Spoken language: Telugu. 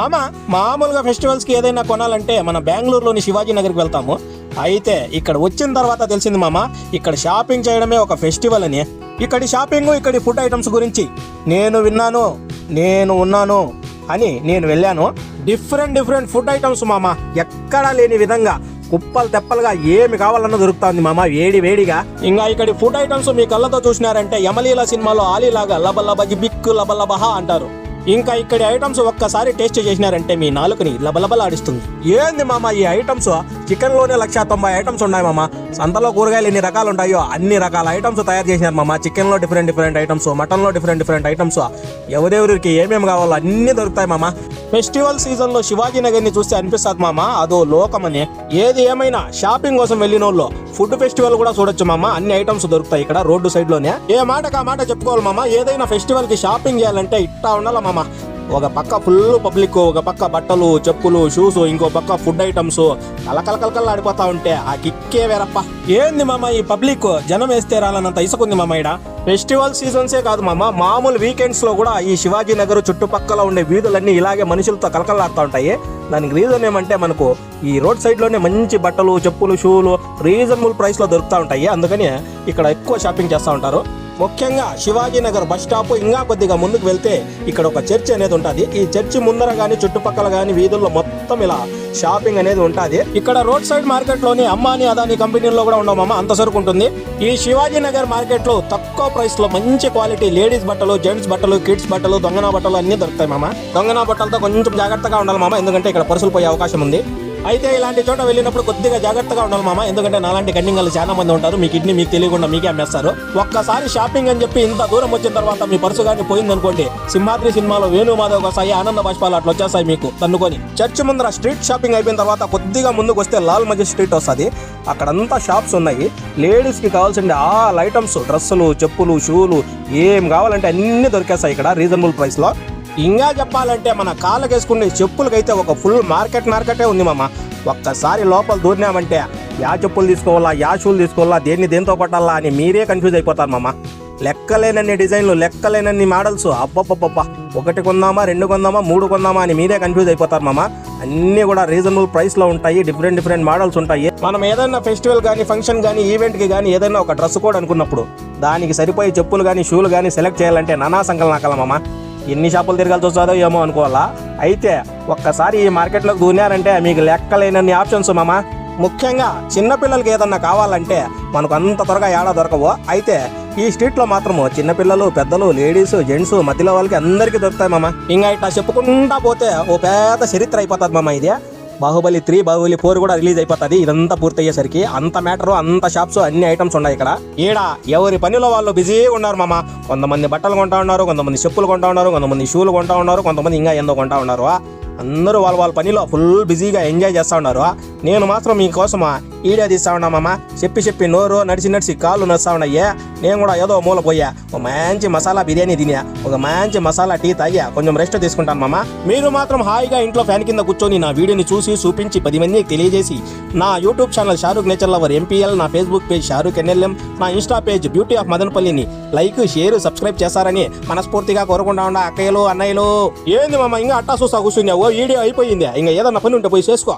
ఆమా మామూలుగా ఫెస్టివల్స్కి ఏదైనా కొనాలంటే మన బెంగళూరులోని శివాజీ నగర్కి వెళ్తాము. అయితే ఇక్కడ వచ్చిన తర్వాత తెలిసింది మామ ఇక్కడ షాపింగ్ చేయడమే ఒక ఫెస్టివల్ అని. ఇక్కడి షాపింగ్ ఇక్కడి ఫుడ్ ఐటమ్స్ గురించి నేను విన్నాను నేను ఉన్నాను అని నేను వెళ్ళాను. డిఫరెంట్ డిఫరెంట్ ఫుడ్ ఐటమ్స్ మామ ఎక్కడా లేని విధంగా కుప్పలు తెప్పలుగా ఏమి కావాలన్నా దొరుకుతుంది మామ వేడి వేడిగా. ఇంకా ఇక్కడి ఫుడ్ ఐటమ్స్ మీ కళ్ళతో చూసినారంటే యమలీల సినిమాలో ఆలీలాగా లబ లబ జిబిక్కు లబ లబహ అంటారు. ఇంకా ఇక్కడి ఐటమ్స్ ఒక్కసారి టేస్ట్ చేసినారంటే మీ నాలుకని లబలబలాడిస్తుంది. ఏంది మామ ఈ ఐటమ్స్? చికెన్లోనే లక్ష తొంభై ఐటమ్స్ ఉన్నాయి మామ. సంతలో కూరగాయలు ఎన్ని రకాలు ఉంటాయో అన్ని రకాల ఐటమ్స్ తయారు చేసినారు మామ. చికెన్లో డిఫరెంట్ డిఫరెంట్ ఐటమ్స్ మటన్లో డిఫరెంట్ డిఫరెంట్ ఐటమ్స్. ఎవరెవరికి ఏమేమి కావాలో అన్ని దొరుకుతాయి మామ. ఫెస్టివల్ సీజన్లో శివాజీ నగర్ని చూస్తే అనిపిస్తుంది మామ. అదో లోకమని. ఏది ఏమైనా షాపింగ్ కోసం వెళ్ళిన వాళ్ళు ఫుడ్ ఫెస్టివల్ కూడా చూడొచ్చు మామ. అన్ని ఐటమ్స్ దొరుకుతాయి ఇక్కడ రోడ్డు సైడ్లోనే ఏ మాటకు ఆ మాట చెప్పుకోవాలి మామ. ఏదైనా ఫెస్టివల్కి షాపింగ్ చేయాలంటే ఇట్టా ఉండాల మామ. ఒక పక్క ఫుల్ పబ్లిక్ ఒక పక్క బట్టలు చెప్పులు షూస్ ఇంకో పక్క ఫుడ్ ఐటమ్స్ కలకలకలకల ఆడిపోతా ఉంటే ఆ కిక్కే వేరప్ప. ఏంది మామ ఈ పబ్లిక్ జనం వేస్తే రాలన్నంత ఇసుకుంది మామ ఈడ. ఫెస్టివల్ సీజన్సే కాదు మామ మామూలు వీకెండ్స్లో కూడా ఈ శివాజీ నగర్ చుట్టుపక్కల ఉండే వీధులన్నీ ఇలాగే మనుషులతో కలకలాడుతూ ఉంటాయి. దానికి రీజన్ ఏమంటే మనకు ఈ రోడ్ సైడ్లోనే మంచి బట్టలు చెప్పులు షూలు రీజనబుల్ ప్రైస్లో దొరుకుతూ ఉంటాయి. అందుకని ఇక్కడ ఎక్కువ షాపింగ్ చేస్తూ ఉంటారు. ముఖ్యంగా శివాజీనగర్ బస్ స్టాప్ ఇంకా కొద్దిగా ముందుకు వెళ్తే ఇక్కడ ఒక చర్చ్ అనేది ఉంటుంది. ఈ చర్చి ముందర కానీ చుట్టుపక్కల కానీ వీధుల్లో మొత్తం ఇలా షాపింగ్ అనేది ఉంటుంది. ఇక్కడ రోడ్ సైడ్ మార్కెట్లోని అమ్మాని అదాని కంపెనీల్లో కూడా ఉండమమ్మ అంత సరుకు ఉంటుంది. ఈ శివాజీనగర్ మార్కెట్లో తక్కువ ప్రైస్లో మంచి క్వాలిటీ లేడీస్ బట్టలు జెంట్స్ బట్టలు కిడ్స్ బట్టలు దొంగన బట్టలు అన్ని దొరుకుతాయి మామ. దొంగన బట్టలతో కొంచెం జాగ్రత్తగా ఉండాలి మామ ఎందుకంటే ఇక్కడ పరుసులు పోయే అవకాశం ఉంది. అయితే ఇలాంటి చోట వెళ్ళినప్పుడు కొద్దిగా జాగ్రత్తగా ఉండాలి మామ. ఎందుకంటే నాలాంటి కన్నింగలు చాలా మంది ఉంటారు. మీ కిడ్నీ మీకు తెలియకుండా మీకే అమ్మేస్తారు. ఒక్కసారి షాపింగ్ అని చెప్పి ఇంత దూరం వచ్చిన తర్వాత మీ పర్సు కానీ పోయింది అనుకోండి సింహాద్రి సినిమాలో వేణు మాధవ్ వస్తాయి ఆనంద బాష్పాలు అట్లా వచ్చేస్తాయి మీకు. తన్నుకొని చర్చ్ ముందర స్ట్రీట్ షాపింగ్ అయిపోయిన తర్వాత కొద్దిగా ముందుకు వస్తే లాల్ మజిద్ స్ట్రీట్ వస్తుంది. అక్కడంతా షాప్స్ ఉన్నాయి. లేడీస్కి కావాల్సిన ఆల్ ఐటమ్స్ డ్రెస్సులు చెప్పులు షూలు ఏం కావాలంటే అన్ని దొరికేస్తాయి ఇక్కడ. రీజనబుల్ ప్రైస్లో ఇంకా చెప్పాలంటే మన కాళ్ళకేసుకునే చెప్పులకైతే ఒక ఫుల్ మార్కెట్ మార్కెటే ఉంది మామ. ఒక్కసారి లోపల దూరినామంటే యా చెప్పులు తీసుకోవాలా యా షూలు తీసుకోవాలా దేన్ని దేంతో పట్టాలా అని మీరే కన్ఫ్యూజ్ అయిపోతారు మామ. లెక్కలేనన్ని డిజైన్లు లెక్కలేనన్ని మోడల్స్ అబ్బబ్బబ్బబ్బ. ఒకటి కొందామా రెండు కొందామా మూడు కొందామా అని మీరే కన్ఫ్యూజ్ అయిపోతారు మామ. అన్నీ కూడా రీజనబుల్ ప్రైస్లో ఉంటాయి డిఫరెంట్ డిఫరెంట్ మోడల్స్ ఉంటాయి. మనం ఏదైనా ఫెస్టివల్ కానీ ఫంక్షన్ కానీ ఈవెంట్కి కానీ ఏదైనా ఒక డ్రెస్ కోడ్ అనుకున్నప్పుడు దానికి సరిపోయే చెప్పులు కానీ షూలు కానీ సెలెక్ట్ చేయాలంటే నానా సంకలనం మామ. ఎన్ని షాపులు తిరగాల్సి వస్తుందో ఏమో అనుకోవాలా? అయితే ఒక్కసారి ఈ మార్కెట్లోకి దూనారంటే మీకు లెక్కలేనన్ని ఆప్షన్స్ మామ. ముఖ్యంగా చిన్నపిల్లలకి ఏదన్నా కావాలంటే మనకు అంత త్వరగా ఏడా దొరకవు. అయితే ఈ స్ట్రీట్లో మాత్రము చిన్నపిల్లలు పెద్దలు లేడీస్ జెంట్స్ మధ్యలో వాళ్ళకి అందరికీ దొరుకుతాయి మామ. ఇంకా ఇట్లా చెప్పుకుంటా పోతే ఓ పెద్ద చరిత్ర అయిపోతుంది మామ ఇది. బాహుబలి త్రీ బాహుబలి ఫోర్ కూడా రిలీజ్ అయిపోతుంది. ఇదంతా పూర్తయ్యేసరికి అంత మ్యాటర్ అంత షాప్స్ అన్ని ఐటమ్స్ ఉన్నాయి ఇక్కడ. ఈడ ఎవరి పనిలో వాళ్ళు బిజీగా ఉన్నారు మామ? కొంతమంది బట్టలు కొంటా ఉన్నారు కొంతమంది చెప్పులు కొంటా ఉన్నారు కొంతమంది షూలు కొంటా ఉన్నారు కొంతమంది ఇంకా ఏందో కొంటా ఉన్నారు. అందరూ వాళ్ళ వాళ్ళ పనిలో ఫుల్ బిజీగా ఎంజాయ్ చేస్తా ఉన్నారు. నేను మాత్రం మీకోసమా? ఈడియో తీస్తా ఉన్నామమ్మా చెప్పి చెప్పి నోరు నడిచి నడిచి కాళ్ళు నడుస్తా ఉన్నాయే. నేను కూడా ఏదో మూల పోయా. ఒక మంచి మసాలా బిర్యానీ తినా ఒక మంచి మసాలా టీ తాగా కొంచెం రెస్ట్ తీసుకుంటాను మామ. మీరు మాత్రం హాయిగా ఇంట్లో ఫ్యాన్ కింద కూర్చొని నా వీడియోని చూసి చూపించి పది మందికి తెలియజేసి నా YouTube channel Shahrukh nature lover MPL నా ఫేస్బుక్ పేజ్ షారూక్ ఎన్ఎల్ఎం నా ఇన్స్టా పేజ్ బ్యూటీ ఆఫ్ మదనపల్లిని లైక్ షేర్ సబ్స్క్రైబ్ చేస్తారని మనస్ఫూర్తిగా కోరుకుంటా ఉండ అక్కయ్యలు అన్నయ్యలు. ఏంది మామ ఇంకా అట్టా చూస్తా కూర్చున్నావు? వీడియో అయిపోయింది. ఇంకా ఏదన్నా పని ఉంటే పోయి చేసుకో.